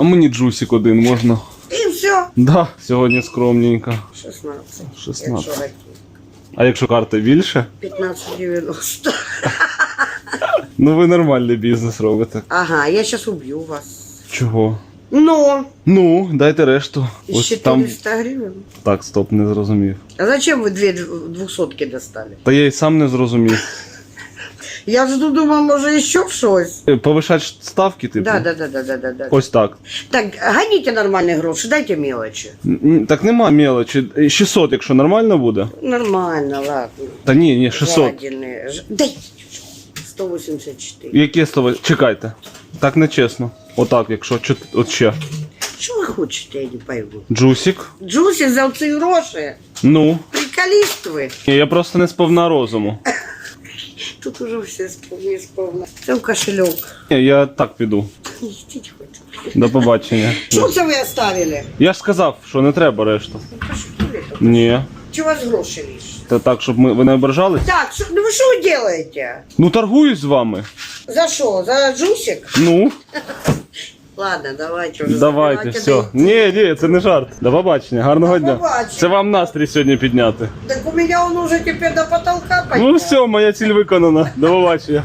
А мені джусик один можна. І все. Да, сьогодні скромненько. 16. 16. Якщо. А якщо карти більше? 15,90. Ну ви нормальний бізнес робите. Ага, я сейчас убью вас. Чого? Но Ну, дайте решту. из Ось там. 400 гривен. Так, стоп, не зрозумів. А зачем вы две дв- двухсотки достали? Та я й сам не зрозумів. Я ж думала, може еще в щось. Е, Повишать ставки, типу? Да, да, да, да, да, да, да. Ось так. Так, гоните нормальные гроши, дайте н- Так нема мелочі. Е, 600, якщо нормально буде. Нормально, ладно. Та ні, ні, 600. Жадины. Ж- Дайте 184. Які 100? Чекайте. Так не чесно. Отак, якщо чот- от ще. Що ви хочете, я не пойму. Джусик. Джусі за ці гроші. Ну. Приколіст ви. Ні, Я просто не сповна розуму. Тут уже все сповні сповна. Це в кошельок. Я так піду. Йдіть хоч. До побачення. Що це ви оставили? Я ж сказав, що не треба решту. Ну, кошельки то. Ні. Чи у вас гроші лиш? Та так, щоб ми, ви не ображались? Так, що, ну ви що ви робите? Ну торгуюсь з вами. За що? За джусик? Ну, Ладно, давайте вже. давайте, все. Ні, ні, це не жарт. До побачення, гарного До дня. побачення. Це вам настрій сьогодні підняти. Так у мене он уже тепер до потолка Ну все, моя ціль виконана. До побачення.